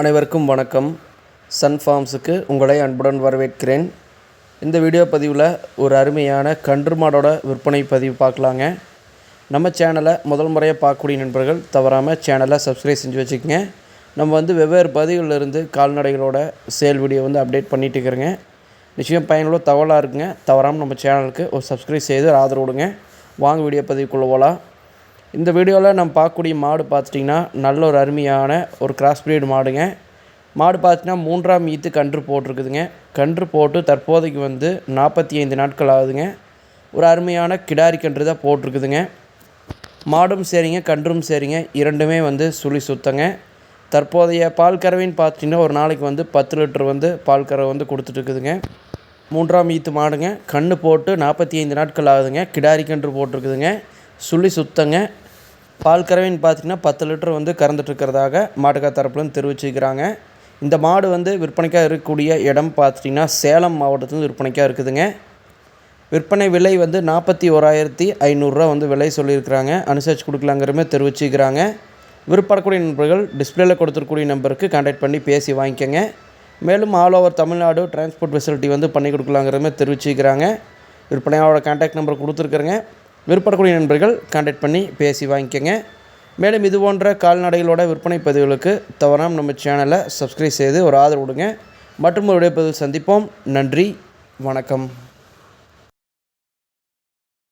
அனைவருக்கும் வணக்கம். சன் ஃபார்ம்ஸுக்கு உங்களை அன்புடன் வரவேற்கிறேன். இந்த வீடியோ பதிவில் ஒரு அருமையான கன்று மாடோட விற்பனை பதிவு பார்க்கலாங்க. நம்ம சேனலை முதல் முறையாக பார்க்கக்கூடிய நண்பர்கள் தவறாமல் சேனலை சப்ஸ்கிரைப் செஞ்சு வச்சுக்கோங்க. நம்ம வந்து வெவ்வேறு பதிவுகளில் இருந்து கால்நடைகளோட சேல் வீடியோ வந்து அப்டேட் பண்ணிகிட்டு இருக்கிறேங்க. நிச்சயம் பயனுள்ள தகவலாக இருக்குங்க. தவறாமல் நம்ம சேனலுக்கு ஒரு சப்ஸ்கிரைப் செய்து ஆதரவு கொடுங்க. வாங்க வீடியோ பதிவுக்குள்ளே போகலாம் இந்த வீடியோவில் நம்ம பார்க்கக்கூடிய மாடு பார்த்துட்டிங்கன்னா நல்ல ஒரு அருமையான ஒரு கிராஸ் பிரீடு மாடுங்க. மாடு பார்த்திங்கன்னா மூன்றாம் ஈத்து கன்று போட்டிருக்குதுங்க. கன்று போட்டு தற்போதைக்கு வந்து நாற்பத்தி ஐந்து நாட்கள் ஆகுதுங்க. ஒரு அருமையான கிடாரி கன்று தான் போட்டிருக்குதுங்க. மாடும் சரிங்க கன்றும் சரிங்க. இரண்டுமே வந்து சுழி சுத்தங்க. தற்போதைய பால் கறவைன்னு பார்த்திங்கன்னா ஒரு நாளைக்கு வந்து பத்து லிட்டர் வந்து பால் கறவை வந்து கொடுத்துட்ருக்குதுங்க மூன்றாம் ஈத்து மாடுங்க. கன்று போட்டு நாற்பத்தி ஐந்து நாட்கள் ஆகுதுங்க. கிடாரி கன்று போட்டிருக்குதுங்க. சுழி சுத்தங்க. பால் கறவைன்னு பார்த்திங்கன்னா பத்து லிட்டர் வந்து கறந்துட்டுருக்கிறதாக மாட்டுக்கார் தரப்புலன்னு தெரிவிச்சுக்கிறாங்க இந்த மாடு வந்து விற்பனைக்காக இருக்கக்கூடிய இடம் பார்த்துட்டிங்கன்னா சேலம் மாவட்டத்தில் விற்பனைக்காக இருக்குதுங்க. விற்பனை விலை வந்து நாற்பத்தி ஓராயிரத்தி ஐநூறுரூவா வந்து விலை சொல்லியிருக்கிறாங்க. அனுசரித்து கொடுக்கலாங்கிறமே தெரிவிச்சுக்கிறாங்க விருப்பப்படக்கூடிய நண்பர்கள் டிஸ்பிளேல கொடுத்துருக்கூடிய நம்பருக்கு கான்டாக்ட் பண்ணி பேசி வாங்கிக்கோங்க. மேலும் all over Tamil Nadu transport facility வந்து பண்ணி கொடுக்கலாங்கிற தெரிவிச்சுக்கிறாங்க விற்பனையாளோட கான்டாக்ட் நம்பர் கொடுத்துருக்குறேங்க. விற்படக்கூடிய நண்பர்கள் கான்டாக்ட் பண்ணி பேசி வாங்கிக்கோங்க. மேலும் இது போன்ற கால்நடைகளோட விற்பனை பதிவுகளுக்கு தவறாமல் நம்ம சேனலை சப்ஸ்கிரைப் செய்து ஒரு ஆதரவு கொடுங்க. மற்றும் ஒரு பதிவு சந்திப்போம். நன்றி. வணக்கம்.